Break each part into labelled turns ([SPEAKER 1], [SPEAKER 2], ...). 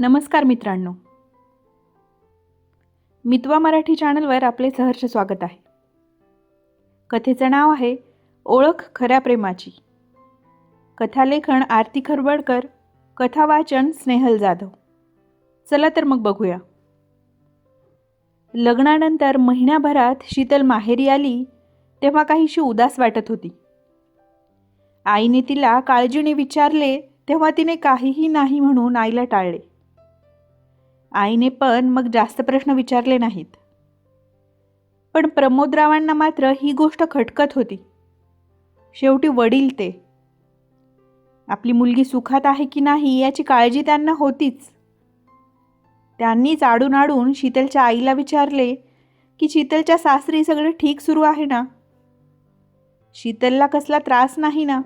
[SPEAKER 1] नमस्कार मित्रांनो. मितवा मराठी चॅनलवर आपले सहर्ष स्वागत आहे. कथेचं नाव आहे ओळख खऱ्या प्रेमाची. कथालेखन आरती खरबडकर कथावाचन स्नेहल जाधव. चला तर मग बघूया. लग्नानंतर महिन्याभरात शीतल माहेरी आली तेव्हा काहीशी उदास वाटत होती. आईने तिला काळजीने विचारले तेव्हा तिने काहीही नाही म्हणून आईला टाळले. आईने पण मग जास्त प्रश्न विचारले नाहीत. पण प्रमोदरावांना मात्र ही गोष्ट खटकत होती. शेवटी वडील ते. आपली मुलगी सुखात आहे की नाही याची काळजी त्यांना होतीच. त्यांनीच आडून आडून शीतलच्या आईला विचारले की शीतलच्या सासरी सगळं ठीक सुरू आहे ना? शीतलला कसला त्रास नाही ना?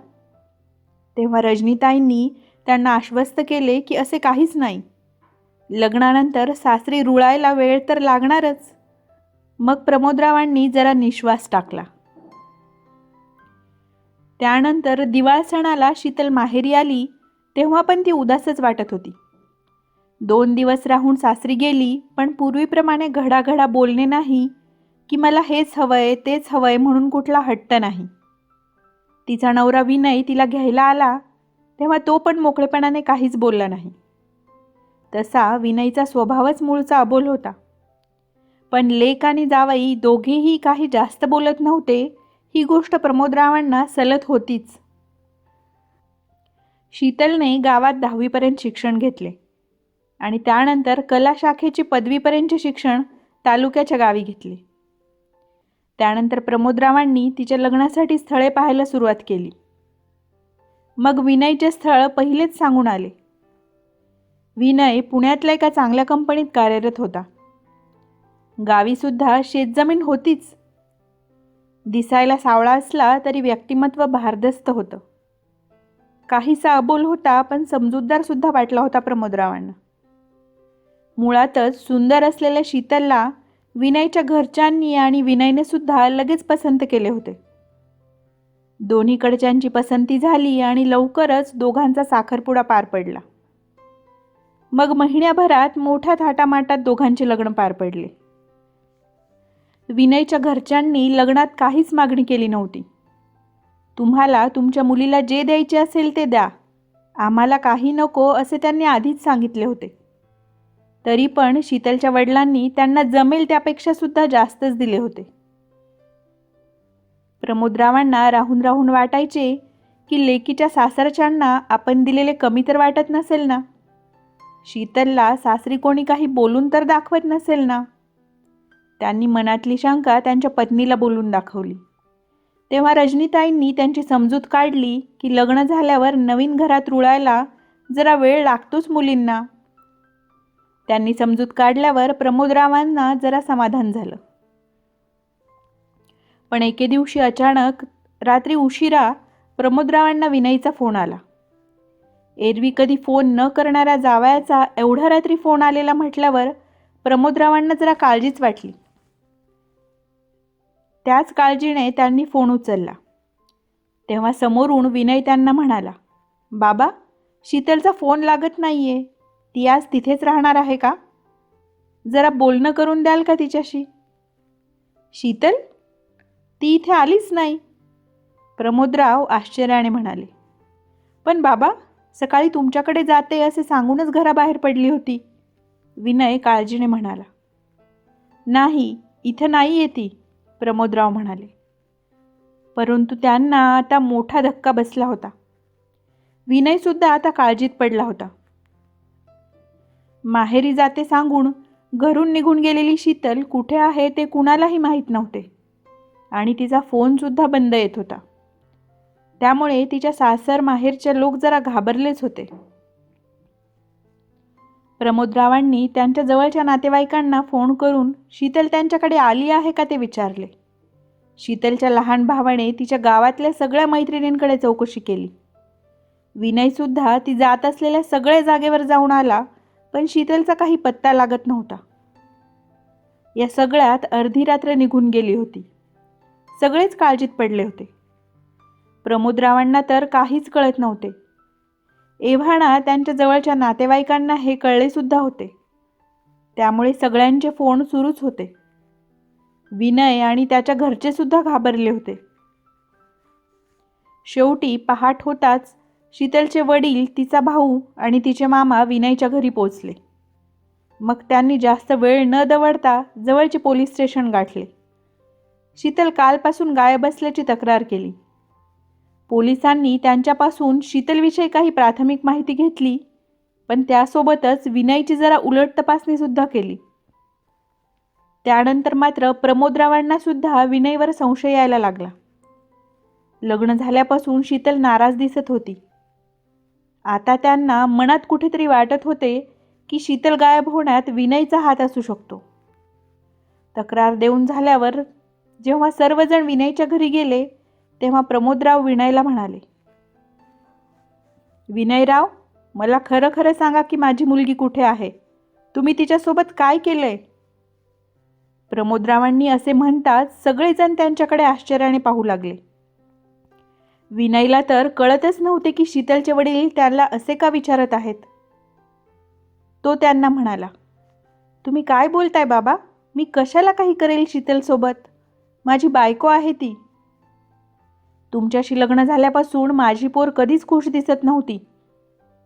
[SPEAKER 1] तेव्हा रजनीताईंनी त्यांना आश्वस्त केले की असे काहीच नाही. लग्नानंतर सासरी रुळायला वेळ तर लागणारच. मग प्रमोदरावांनी जरा निश्वास टाकला. त्यानंतर दिवाळ सणाला शीतल माहेरी आली तेव्हा पण ती उदासच वाटत होती. दोन दिवस राहून सासरी गेली पण पूर्वीप्रमाणे घडाघडा बोलणे नाही की मला हेच हवंय तेच हवंय म्हणून कुठला हट्ट नाही. तिचा नवरा विनय तिला घ्यायला आला तेव्हा तो पण मोकळेपणाने काहीच बोलला नाही. तसा विनयचा स्वभावच मूळचा अबोल होता. पण लेक आणि जावई दोघेही काही जास्त बोलत नव्हते ही गोष्ट प्रमोदरावांना सलत होतीच. शीतलने गावात दहावीपर्यंत शिक्षण घेतले आणि त्यानंतर कला शाखेची पदवीपर्यंतचे शिक्षण तालुक्याच्या गावी घेतले. त्यानंतर प्रमोदरावांनी तिच्या लग्नासाठी स्थळे पाहायला सुरुवात केली. मग विनयचे स्थळ पहिलेच सांगून आले. विनय पुण्यातल्या एका चांगल्या कंपनीत कार्यरत होता. गावीसुद्धा शेतजमीन होतीच. दिसायला सावळा असला तरी व्यक्तिमत्व भारदस्त होतं. काहीसा अबोल होता पण समजूतदारसुद्धा वाटला होता प्रमोदरावांना. मुळातच सुंदर असलेल्या शीतलला विनयच्या घरच्यांनी आणि विनयने सुद्धा लगेच पसंत केले होते. दोन्हीकडच्यांची पसंती झाली आणि लवकरच दोघांचा साखरपुडा पार पडला. मग महिन्याभरात मोठ्या थाटामाटात दोघांचे लग्न पार पडले. विनयच्या घरच्यांनी लग्नात काहीच मागणी केली नव्हती. तुम्हाला तुमच्या मुलीला जे द्यायचे असेल ते द्या. आम्हाला काही नको असे त्यांनी आधीच सांगितले होते. तरी पण शीतलच्या वडिलांनी त्यांना जमेल त्यापेक्षा सुद्धा जास्तच दिले होते. प्रमोदरावांना राहून राहून वाटायचे की लेकीच्या सासरच्यांना आपण दिलेले कमी तर वाटत नसेल ना? शीतलला सासरी कोणी काही बोलून तर दाखवत नसेल ना? त्यांनी मनातली शंका त्यांच्या पत्नीला बोलून दाखवली. तेव्हा रजनीताईंनी त्यांची समजूत काढली की लग्न झाल्यावर नवीन घरात रुळायला जरा वेळ लागतोच मुलींना. त्यांनी समजूत काढल्यावर प्रमोदरावांना जरा समाधान झालं. पण एके दिवशी अचानक रात्री उशिरा प्रमोदरावांना विनयीचा फोन आला. एरवी कधी फोन न करणाऱ्या जावयाचा एवढ्या रात्री फोन आलेला म्हटल्यावर प्रमोदरावांना जरा काळजीच वाटली. त्याच काळजीने त्यांनी फोन उचलला. तेव्हा समोरून विनय त्यांना म्हणाला बाबा शीतलचा फोन लागत नाही आहे ती आज तिथेच राहणार आहे का? जरा बोलणं करून द्याल का तिच्याशी? शीतल? ती इथे आलीच नाही. प्रमोदराव आश्चर्याने म्हणाले पण बाबा सकाळी तुमच्याकडे जाते असे सांगूनच घराबाहेर पडली होती. विनय काळजीने म्हणाला. नाही इथं नाही येते प्रमोदराव म्हणाले. परंतु त्यांना आता मोठा धक्का बसला होता. विनयसुद्धा आता काळजीत पडला होता. माहेरी जाते सांगून घरून निघून गेलेली शीतल कुठे आहे ते कुणालाही माहीत नव्हते. आणि तिचा फोनसुद्धा बंद येत होता. त्यामुळे तिच्या सासर माहेरचे लोक जरा घाबरलेच होते. प्रमोदरावांनी त्यांच्या जवळच्या नातेवाईकांना फोन करून शीतल त्यांच्याकडे आली आहे का ते विचारले. शीतलच्या लहान भावाने तिच्या गावातल्या सगळ्या मैत्रिणींकडे चौकशी केली. विनयसुद्धा ती जात असलेल्या सगळ्या जागेवर जाऊन आला पण शीतलचा काही पत्ता लागत नव्हता. या सगळ्यात अर्धी रात्र निघून गेली होती. सगळेच काळजीत पडले होते. प्रमोदरावांना तर काहीच कळत नव्हते. एव्हाणा त्यांच्या जवळच्या नातेवाईकांना हे कळलेसुद्धा होते. त्यामुळे सगळ्यांचे फोन सुरूच होते. विनय आणि त्याच्या घरचे सुद्धा घाबरले होते. शेवटी पहाट होताच शीतलचे वडील तिचा भाऊ आणि तिचे मामा विनयच्या घरी पोचले मग त्यांनी जास्त वेळ न दवडता जवळचे पोलीस स्टेशन गाठले. शीतल कालपासून गायब असल्याची तक्रार केली. पोलिसांनी त्यांच्यापासून शीतलविषयी काही प्राथमिक माहिती घेतली पण त्यासोबतच विनयची जरा उलट तपासणीसुद्धा केली. त्यानंतर मात्र प्रमोदरावांना सुद्धा विनयवर संशय यायला लागला. लग्न झाल्यापासून शीतल नाराज दिसत होती. आता त्यांना मनात कुठेतरी वाटत होते की शीतल गायब होण्यात विनयचा हात असू शकतो. तक्रार देऊन झाल्यावर जेव्हा सर्वजण विनयच्या घरी गेले तेव्हा प्रमोदराव विनयला म्हणाले विनयराव मला खरं खरं सांगा की माझी मुलगी कुठे आहे? तुम्ही तिच्यासोबत काय केलंय? प्रमोदरावांनी असे म्हणताच सगळेजण त्यांच्याकडे आश्चर्याने पाहू लागले. विनयला तर कळतच नव्हते की शीतलचे वडील त्याला असे का विचारत आहेत? तो त्यांना म्हणाला तुम्ही काय बोलताय बाबा? मी कशाला काही करेल शीतलसोबत? माझी बायको आहे ती. तुमच्याशी लग्न झाल्यापासून माझी पोर कधीच खुश दिसत नव्हती.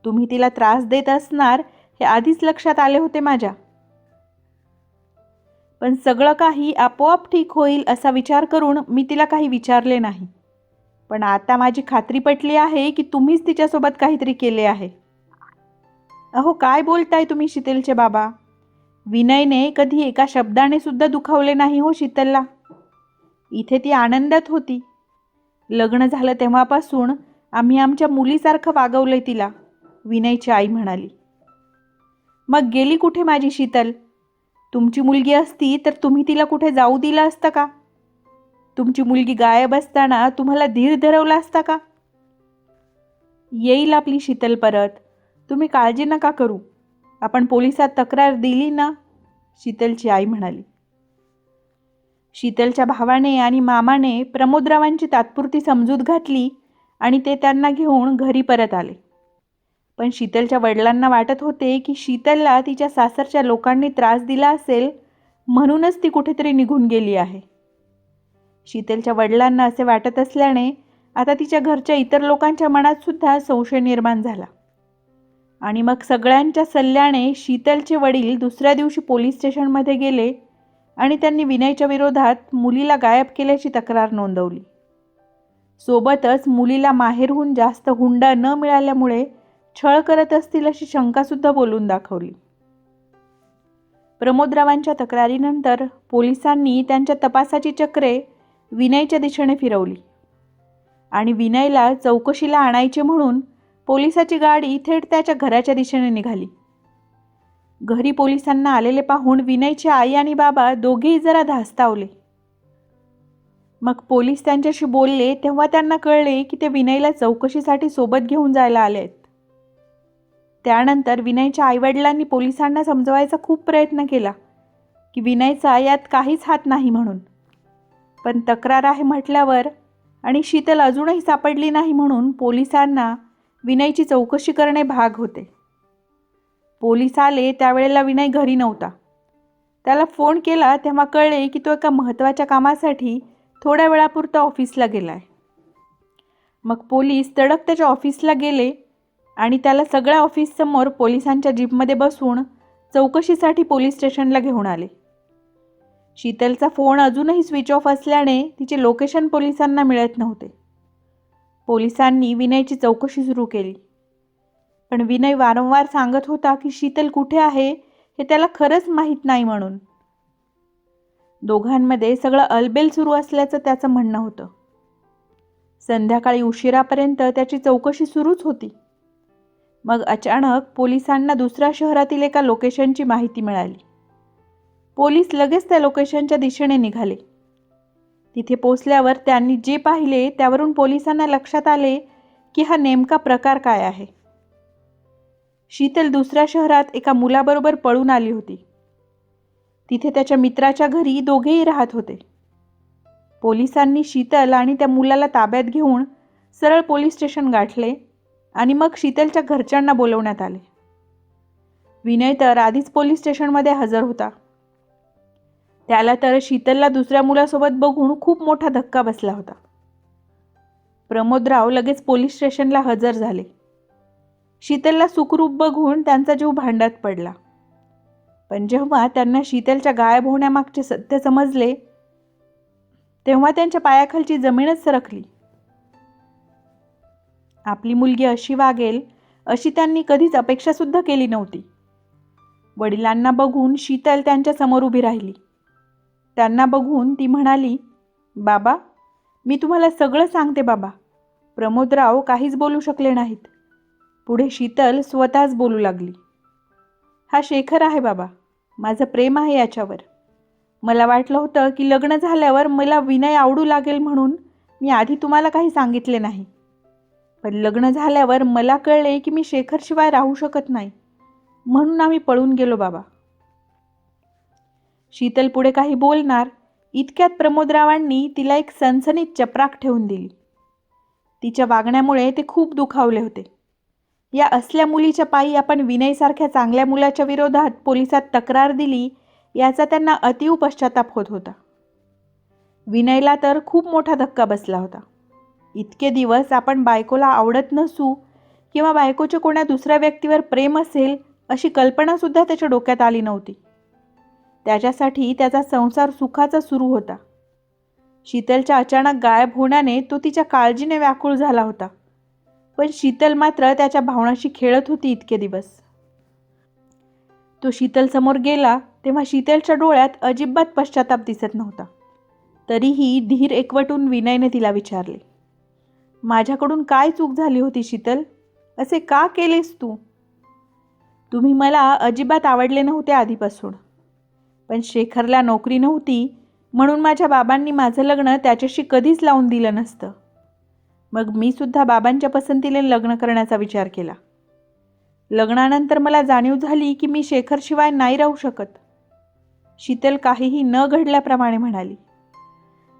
[SPEAKER 1] तुम्ही तिला त्रास देत असणार हे आधीच लक्षात आले होते माझ्या. पण सगळं काही आपोआप ठीक होईल असा विचार करून मी तिला काही विचारले नाही. पण आता माझी खात्री पटली आहे की तुम्हीच तिच्यासोबत काहीतरी केले आहे. अहो काय बोलताय तुम्ही शीतलचे बाबा? विनयने कधी एका शब्दाने सुद्धा दुखावले नाही हो शीतलला. इथे ती आनंदात होती. लग्न झालं तेव्हापासून आम्ही आमच्या मुलीसारखं वागवलंय तिला विनयची आई म्हणाली. मग गेली कुठे माझी शीतल? तुमची मुलगी असती तर तुम्ही तिला कुठे जाऊ दिलं असतं का? तुमची मुलगी गायब असताना तुम्हाला धीर धरवला असता का? येईल आपली शीतल परत. तुम्ही काळजी नका करू. आपण पोलिसात तक्रार दिली ना? शीतलची आई म्हणाली. शीतलच्या भावाने आणि मामाने प्रमोदरावांची तात्पुरती समजूत घातली आणि ते त्यांना घेऊन घरी परत आले. पण शीतलच्या वडिलांना वाटत होते की शीतलला तिच्या सासरच्या लोकांनी त्रास दिला असेल म्हणूनच ती कुठेतरी निघून गेली आहे. शीतलच्या वडिलांना असे वाटत असल्याने आता तिच्या घरच्या इतर लोकांच्या मनात सुद्धा संशय निर्माण झाला. आणि मग सगळ्यांच्या सल्ल्याने शीतलचे वडील दुसऱ्या दिवशी पोलीस स्टेशनमध्ये गेले आणि त्यांनी विनयच्या विरोधात मुलीला गायब केल्याची तक्रार नोंदवली. सोबतच मुलीला माहेरहून जास्त हुंडा न मिळाल्यामुळे छळ करत असतील अशी शंकासुद्धा बोलून दाखवली. प्रमोदरावांच्या तक्रारीनंतर पोलिसांनी त्यांच्या तपासाची चक्रे विनयच्या दिशेने फिरवली आणि विनयला चौकशीला आणायचे म्हणून पोलिसाची गाडी थेट त्याच्या घराच्या दिशेने निघाली. घरी पोलिसांना आलेले पाहून विनयचे आई आणि बाबा दोघेही जरा धास्तावले. मग पोलीस त्यांच्याशी बोलले तेव्हा त्यांना कळले की ते विनयला चौकशीसाठी सोबत घेऊन जायला आले आहेत त्यानंतर विनयच्या आईवडिलांनी पोलिसांना समजवायचा खूप प्रयत्न केला की विनयचा यात काहीच हात नाही म्हणून. पण तक्रार आहे म्हटल्यावर आणि शीतल अजूनही सापडली नाही म्हणून पोलिसांना विनयची चौकशी करणे भाग होते. पोलीस आले त्यावेळेला विनय घरी नव्हता. त्याला फोन केला तेव्हा कळले की तो एका महत्त्वाच्या कामासाठी थोड्या वेळापुरता ऑफिसला गेला आहे मग पोलीस तडक त्याच्या ऑफिसला गेले आणि त्याला सगळ्या ऑफिससमोर पोलिसांच्या जीपमध्ये बसून चौकशीसाठी पोलीस स्टेशनला घेऊन आले. शीतलचा फोन अजूनही स्विच ऑफ असल्याने तिचे लोकेशन पोलिसांना मिळत नव्हते. पोलिसांनी विनयची चौकशी सुरू केली. पण विनय वारंवार सांगत होता की शीतल कुठे आहे हे त्याला खरंच माहीत नाही म्हणून. दोघांमध्ये सगळं अलबेल सुरू असल्याचं त्याचं म्हणणं होतं. संध्याकाळी उशिरापर्यंत त्याची चौकशी सुरूच होती. मग अचानक पोलिसांना दुसऱ्या शहरातील एका लोकेशनची माहिती मिळाली. पोलीस लगेच त्या लोकेशनच्या दिशेने निघाले. तिथे पोचल्यावर त्यांनी जे पाहिले त्यावरून पोलिसांना लक्षात आले की हा नेमका प्रकार काय आहे. शीतल दुसऱ्या शहरात एका मुलाबरोबर पळून आली होती. तिथे त्याच्या मित्राच्या घरी दोघेही राहत होते. पोलिसांनी शीतल आणि त्या मुलाला ताब्यात घेऊन सरळ पोलीस स्टेशन गाठले आणि मग शीतलच्या घरच्यांना बोलवण्यात आले. विनय तर आधीच पोलीस स्टेशनमध्ये हजर होता. त्याला तर शीतलला दुसऱ्या मुलासोबत बघून खूप मोठा धक्का बसला होता. प्रमोदराव लगेच पोलीस स्टेशनला हजर झाले. शीतलला सुखरूप बघून त्यांचा जीव भांड्यात पडला. पण जेव्हा त्यांना शीतलच्या गायब होण्यामागचे सत्य समजले तेव्हा त्यांच्या पायाखालची जमीनच सरकली. आपली मुलगी अशी वागेल अशी त्यांनी कधीच अपेक्षासुद्धा केली नव्हती. वडिलांना बघून शीतल त्यांच्यासमोर उभी राहिली. त्यांना बघून ती म्हणाली बाबा मी तुम्हाला सगळं सांगते बाबा. प्रमोदराव काहीच बोलू शकले नाहीत. पुढे शीतल स्वतःच बोलू लागली. हा शेखर आहे बाबा. माझं प्रेम आहे याच्यावर. मला वाटलं होतं की लग्न झाल्यावर मला विनय आवडू लागेल म्हणून मी आधी तुम्हाला काही सांगितले नाही. पण लग्न झाल्यावर मला कळले की मी शेखरशिवाय राहू शकत नाही. म्हणून आम्ही पळून गेलो बाबा. शीतल पुढे काही बोलणार इतक्यात प्रमोदरावांनी तिला एक सनसनीत चपराक ठेवून दिली. तिच्या वागण्यामुळे ते खूप दुखावले होते. या असल्या मुलीच्या पायी आपण विनयसारख्या चांगल्या मुलाच्या विरोधात पोलिसात तक्रार दिली याचा त्यांना अतिव पश्चाताप होत होता. विनयला तर खूप मोठा धक्का बसला होता. इतके दिवस आपण बायकोला आवडत नसू किंवा बायकोच्या कोणा दुसऱ्या व्यक्तीवर प्रेम असेल अशी कल्पनासुद्धा त्याच्या डोक्यात आली नव्हती. त्याच्यासाठी त्याचा संसार सुखाचा सुरू होता. शीतलच्या अचानक गायब होण्याने तो तिच्या काळजीने व्याकुळ झाला होता. पण शीतल मात्र त्याच्या भावनाशी खेळत होती इतके दिवस. तो शीतल समोर गेला तेव्हा शीतलच्या डोळ्यात अजिबात पश्चाताप दिसत नव्हता. तरीही धीर एकवटून विनयने तिला विचारले माझ्याकडून काय चूक झाली होती शीतल? असे का केलेस तू? तुम्ही मला अजिबात आवडले नव्हते आधीपासून. पण शेखरला नोकरी नव्हती म्हणून माझ्या बाबांनी माझं लग्न त्याच्याशी कधीच लावून दिलं नसतं. मग मी सुद्धा बाबांच्या पसंतीने लग्न करण्याचा विचार केला. लग्नानंतर मला जाणीव झाली की मी शेखरशिवाय नाही राहू शकत. शीतल काहीही न घडल्याप्रमाणे म्हणाली.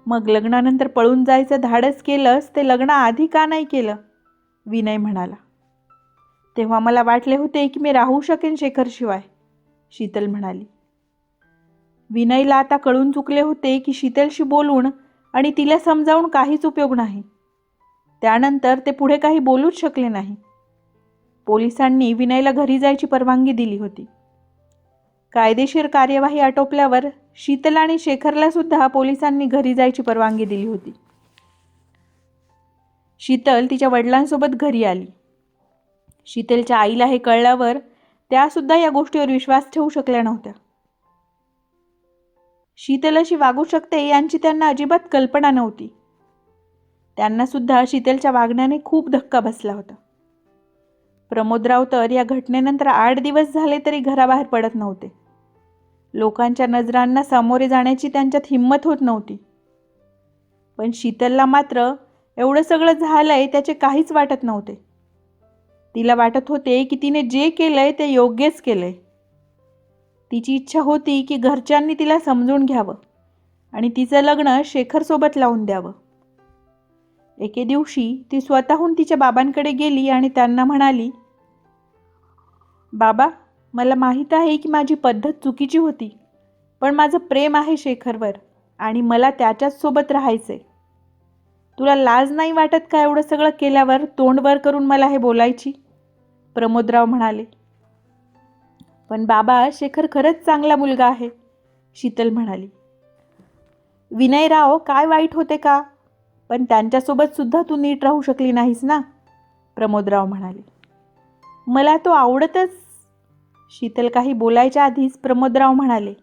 [SPEAKER 1] मग लग्नानंतर पळून जायचं धाडस केलंस ते लग्नाआधी का नाही केलं? विनय म्हणाला. तेव्हा मला वाटले होते की मी राहू शकेन शेखरशिवाय शीतल म्हणाली. विनयला आता कळून चुकले होते की शीतलशी बोलून आणि तिला समजावून काहीच उपयोग नाही. त्यानंतर ते पुढे काही बोलूच शकले नाही. पोलिसांनी विनयला घरी जायची परवानगी दिली होती. कायदेशीर कार्यवाही आटोपल्यावर शीतल आणि शेखरला सुद्धा पोलिसांनी घरी जायची परवानगी दिली होती. शीतल तिच्या वडिलांसोबत घरी आली. शीतलच्या आईला हे कळल्यावर त्यासुद्धा या गोष्टीवर विश्वास ठेवू शकल्या नव्हत्या. शीतल अशी वागू शकते यांची त्यांना अजिबात कल्पना नव्हती. त्यांनासुद्धा शीतलच्या वागण्याने खूप धक्का बसला होता. प्रमोदराव तर या घटनेनंतर आठ दिवस झाले तरी घराबाहेर पडत नव्हते. लोकांच्या नजरांना सामोरे जाण्याची त्यांच्यात हिंमत होत नव्हती. पण शीतलला मात्र एवढं सगळं झालंय त्याचे काहीच वाटत नव्हते. तिला वाटत होते की तिने जे केलंय ते योग्यच केलंय. तिची इच्छा होती की घरच्यांनी तिला समजून घ्यावं आणि तिचं लग्न शेखरसोबत लावून द्यावं. एके दिवशी ती स्वतःहून तिच्या बाबांकडे गेली आणि त्यांना म्हणाली बाबा मला माहीत आहे की माझी पद्धत चुकीची होती पण माझं प्रेम आहे शेखरवर आणि मला त्याच्याच सोबत राहायचंय. तुला लाज नाही वाटत का एवढं सगळं केल्यावर तोंडवर करून मला हे बोलायची? प्रमोदराव म्हणाले पण बाबा शेखर खरंच चांगला मुलगा आहे शीतल म्हणाली. विनयराव काय वाईट होते का? पण त्यांच्यासोबत सुद्धा तू नीट राहू शकली नाहीस ना? प्रमोदराव म्हणाले. मला तो आवडतच. शीतल काही बोलायच्या आधीच प्रमोदराव म्हणाले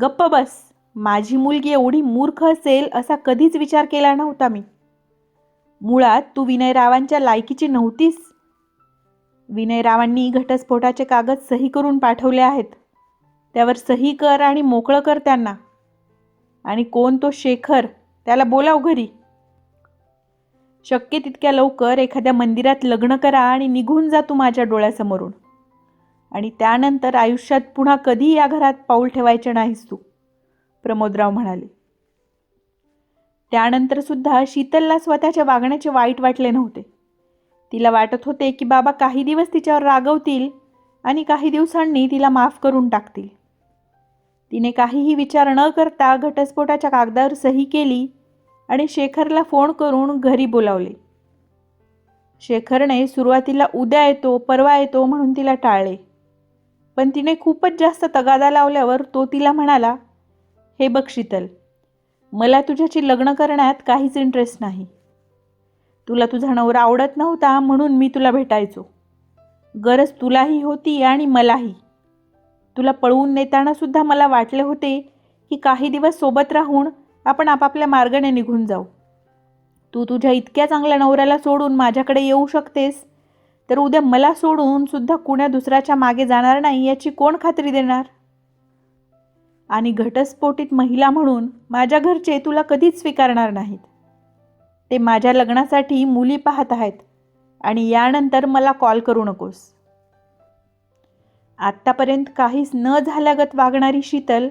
[SPEAKER 1] गप्प बस. माझी मुलगी एवढी मूर्ख असेल असा कधीच विचार केला नव्हता मी. मुळात तू विनयरावांच्या लायकीची नव्हतीस. विनयरावांनी घटस्फोटाचे कागद सही करून पाठवले आहेत. त्यावर सही कर आणि मोकळं कर त्यांना. आणि कोण तो शेखर त्याला बोलाव घरी. शक्य तितक्या लवकर एखाद्या मंदिरात लग्न करा आणि निघून जा तू माझ्या डोळ्यासमोरून. आणि त्यानंतर आयुष्यात पुन्हा कधी या घरात पाऊल ठेवायचे नाहीस तू प्रमोदराव म्हणाले. त्यानंतर सुद्धा शीतलला स्वतःच्या वागण्याचे वाईट वाटले नव्हते. तिला वाटत होते की बाबा काही दिवस तिच्यावर रागवतील आणि काही दिवसांनी तिला माफ करून टाकतील. तिने काहीही विचार न करता घटस्फोटाच्या कागदावर सही केली आणि शेखरला फोन करून घरी बोलावले. शेखरने सुरुवातीला उद्या येतो परवा येतो म्हणून तिला टाळले. पण तिने खूपच जास्त तगादा लावल्यावर तो तिला म्हणाला हे बघ शीतल मला तुझ्याशी लग्न करण्यात काहीच इंटरेस्ट नाही. तुला तुझा नवरा आवडत नव्हता म्हणून मी तुला भेटायचो. गरज तुलाही होती आणि मलाही. तुला पळवून नेताना सुद्धा मला वाटले होते की काही दिवस सोबत राहून आपण आपापल्या मार्गाने निघून जाऊ. तू तुझ्या इतक्या चांगल्या नवऱ्याला सोडून माझ्याकडे येऊ शकतेस? तर उद्या मला सोडून सुद्धा कुण्या दुसऱ्याच्या मागे जाणार नाही याची कोण खात्री देणार? आणि घटस्फोटीत महिला म्हणून माझ्या घरचे तुला कधीच स्वीकारणार नाहीत. ते माझ्या लग्नासाठी मुली पाहत आहेत आणि यानंतर मला कॉल करू नकोस. आत्तापर्यंत काहीच न झाल्यागत वागणारी शीतल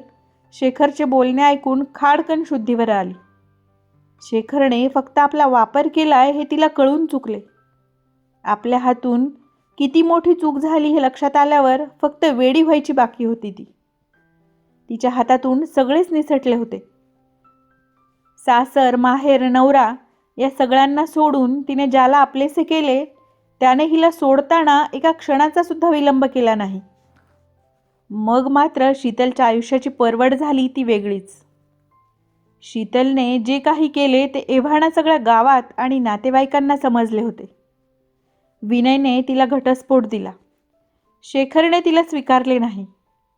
[SPEAKER 1] शेखरचे बोलणे ऐकून खाडकन शुद्धीवर आली. शेखरने फक्त आपला वापर केलाय हे तिला कळून चुकले. आपल्या हातून किती मोठी चूक झाली हे लक्षात आल्यावर फक्त वेडी व्हायची बाकी होती ती. तिच्या हातातून सगळेच निसटले होते. सासर माहेर नवरा या सगळ्यांना सोडून तिने ज्याला आपलेसे केले त्याने हिला सोडताना एका क्षणाचा सुद्धा विलंब केला नाही. मग मात्र शीतलच्या आयुष्याची परवड झाली ती वेगळीच. शीतलने जे काही केले ते एव्हाना सगळ्या गावात आणि नातेवाईकांना समजले होते. विनयने तिला घटस्फोट दिला. शेखरने तिला स्वीकारले नाही.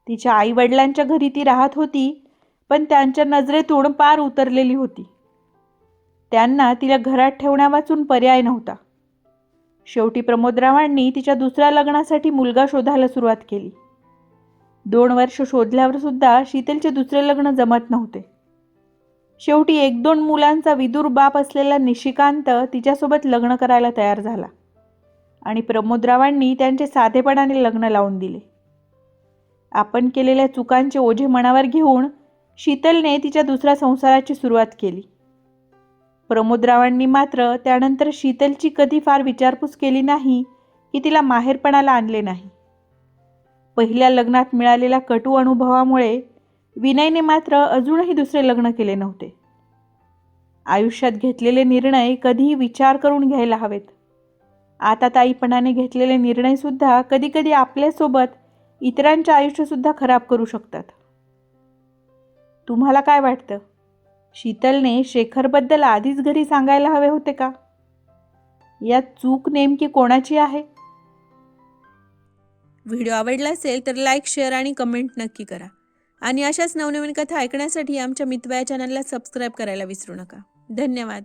[SPEAKER 1] तिच्या आईवडिलांच्या घरी ती राहत होती पण त्यांच्या नजरेतून पार उतरलेली होती. त्यांना तिला घरात ठेवण्यावाचून पर्याय नव्हता. शेवटी प्रमोदरावांनी तिच्या दुसऱ्या लग्नासाठी मुलगा शोधायला सुरुवात केली. दोन वर्ष शोधल्यावर सुद्धा शीतलचे दुसरे लग्न जमत नव्हते. शेवटी एक दोन मुलांचा विदूर बाप असलेला निशिकांत तिच्यासोबत लग्न करायला तयार झाला आणि प्रमोदरावांनी त्यांचे साधेपणाने लग्न लावून दिले. आपण केलेल्या चुकांचे ओझे मनावर घेऊन शीतलने तिच्या दुसऱ्या संसाराची सुरुवात केली. प्रमोदरावांनी मात्र त्यानंतर शीतलची कधी फार विचारपूस केली नाही की तिला माहेरपणाला आणले नाही. पहिल्या लग्नात मिळालेल्या कटू अनुभवामुळे विनयने मात्र अजूनही दुसरे लग्न केले नव्हते. आयुष्यात घेतलेले निर्णय कधीही विचार करून घ्यायला हवेत. आता ताईपणाने घेतलेले निर्णयसुद्धा कधीकधी आपल्यासोबत इतरांचे आयुष्यसुद्धा खराब करू शकतात. तुम्हाला काय वाटतं? शीतलने शेखरबद्दल आधीच घरी सांगायला हवे होते का? यात चूक नेमकी कोणाची आहे?
[SPEAKER 2] व्हिडिओ आवडला असेल तर लाईक शेअर आणि कमेंट नक्की करा. आणि अशाच नवनवीन कथा ऐकण्यासाठी आमच्या मितवाया चॅनलला सबस्क्राईब करायला विसरू नका. धन्यवाद.